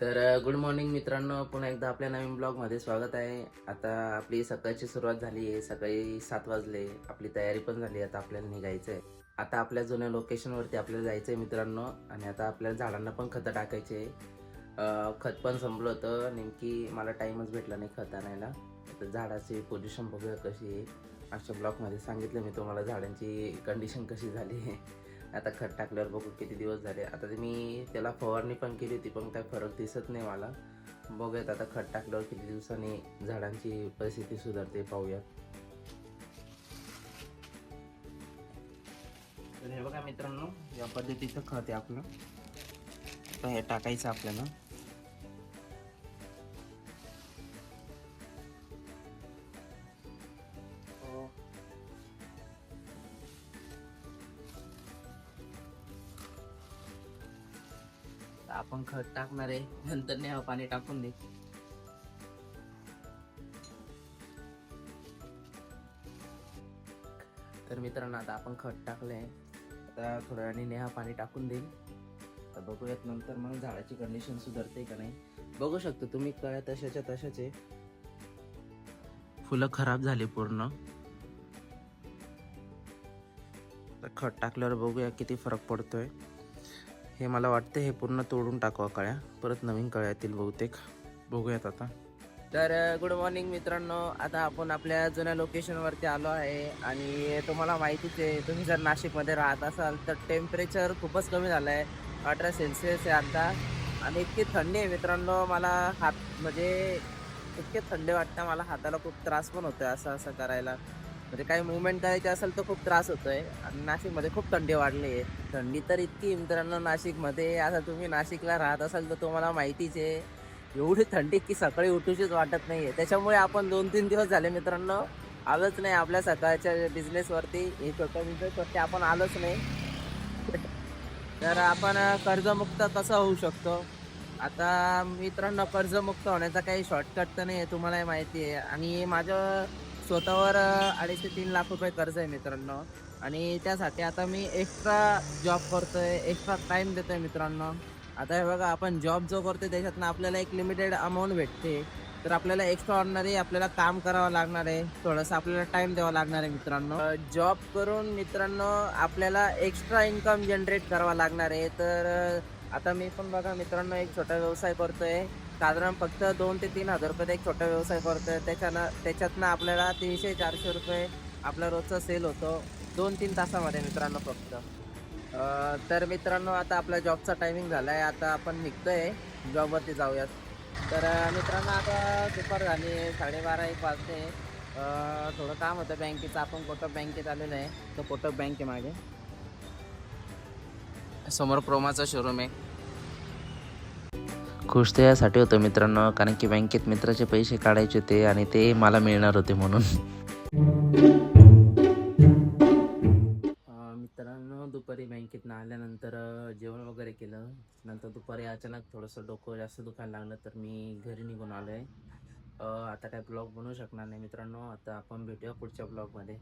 तर good morning मित्रांनो. पुन्हा एकदा आपल्या नवीन ब्लॉगमध्ये स्वागत आहे. आता आपली सकाळची सुरुवात झाली आहे. सकाळी सात वाजले. आपली तयारी पण झाली आता आपल्याला निघायचं आहे आता आपल्या जुन्या लोकेशनवरती आपल्याला जायचं आहे मित्रांनो. आणि आता आपल्याला झाडांना पण खतं टाकायचे खत पण संपलं होतं. नेमकी मला टाईमच भेटला नाही खत आणायला. तर झाडाची पोझिशन बघूया कशी आहे. अशा ब्लॉगमध्ये सांगितलं मी तुम्हाला झाडांची कंडिशन कशी झाली आहे. आता खत टाकल्यावर बघू किती दिवस झाले. आता ते मी त्याला फवारणी पण केली होती पण काय फरक दिसत नाही मला. बघूयात आता खत टाकल्यावर किती दिवसांनी झाडांची परिस्थिती सुधारते पाहूयात तर हे बघा मित्रांनो या पद्धतीचं खत आहे आपलं. आता हे टाकायचं आपल्याला. आपण खत टाकणार आहे. नंतर नेहा पाणी टाकून दे तर मित्रांनो आता आपण खत टाकलंय. आता थोड्या वेळाने नेहा पाणी टाकून देईल. तर बघूयात नंतर मग झाडाची कंडिशन सुधारते का नाही. बघू शकतो तुम्ही कळ्या तशाच्या तशाच. आहे फुलं खराब झाली पूर्ण. तर खत टाकल्यावर बघूया किती फरक पडतोय. हे मला वाटतं हे पूर्ण तोडून टाकवा कळ्या. परत नवीन कळ्या येतील बहुतेक. बघूयात आता. तर गुड मॉर्निंग मित्रांनो. आता आपण आपल्या जुन्या लोकेशनवरती आलो आहे आणि तुम्हाला माहितीच आहे तुम्ही जर नाशिकमध्ये राहत असाल तर टेम्परेचर खूपच कमी झालं आहे अठरा सेल्सिअस आहे आता. आणि इतकी थंडी आहे मित्रांनो मला हात म्हणजे इतके थंडी वाटतं मला हाताला खूप त्रास पण होतोय असं असं करायला. म्हणजे काही मुवमेंट करायची असेल तर खूप त्रास होतोय. आणि नाशिकमध्ये खूप थंडी वाढली आहे. थंडी तर इतकी मित्रांनो नाशिकमध्ये. आता तुम्ही नाशिकला राहत असाल तर तुम्हाला माहितीच आहे. एवढी थंडी की सकाळी उठूशीच वाटत नाही आहे त्याच्यामुळे आपण दोन तीन दिवस झाले मित्रांनो आलोच नाही आपल्या सकाळच्या बिझनेसवरती हे छोट्या बिझनेसवरती आपण आलोच नाही. तर आपण कर्जमुक्त कसं होऊ शकतो. आता मित्रांनो कर्जमुक्त होण्याचा काही शॉर्टकट तर नाही आहे तुम्हालाही माहिती आहे. आणि माझं स्वतःवर अडीच ते तीन लाख रुपये कर्ज आहे मित्रांनो. आणि त्यासाठी आता मी एक्स्ट्रा जॉब करतोय एक्स्ट्रा टाइम देतोय मित्रांनो. आता हे बघा आपण जॉब जो करतोय त्याच्यातनं आपल्याला एक लिमिटेड अमाऊंट भेटते. तर आपल्याला एक्स्ट्रा ऑर्डनरी आपल्याला काम करावं लागणार आहे. थोडंसं आपल्याला टाईम द्यावा लागणार आहे मित्रांनो. जॉब करून मित्रांनो आपल्याला एक्स्ट्रा इन्कम जनरेट करावा लागणार आहे. तर आता मी पण बघा मित्रांनो एक छोटा व्यवसाय करतोय. साधारण फक्त दोन ते तीन हजार रुपये एक छोटा व्यवसाय करतोय. त्याच्यानं त्याच्यातनं आपल्याला तीनशे चारशे रुपये आपला रोजचा सेल होतो. दोन तीन तासामध्ये मित्रांनो फक्त. तर मित्रांनो आता आपल्या जॉबचा टायमिंग झाला आहे आता आपण निघतोय. जॉबवरती जाऊयात. तर मित्रांनो आता दुपार झाली आहे. साडेबारा एक वाजते. थोडं काम होतं बँकेचं. आपण कोटक बँकेत आलेलं आहे. तर कोटक बँकेमागे समोर क्रोमाचा शोरूम आहे. खुश तर यासाठी होतं मित्रांनो कारण की बँकेत मित्राचे पैसे काढायचे होते आणि ते मला मिळणार होते म्हणून. मित्रांनो दुपारी बँकेत आल्यानंतर अं, जेवण वगैरे केलं. नंतर दुपारी अचानक थोडंसं डोकं जास्त दुखायला लागलं तर मी घरी निघून आलो आहे आता काय ब्लॉग बनवू शकणार नाही मित्रांनो आता आपण भेटूया पुढच्या ब्लॉगमध्ये.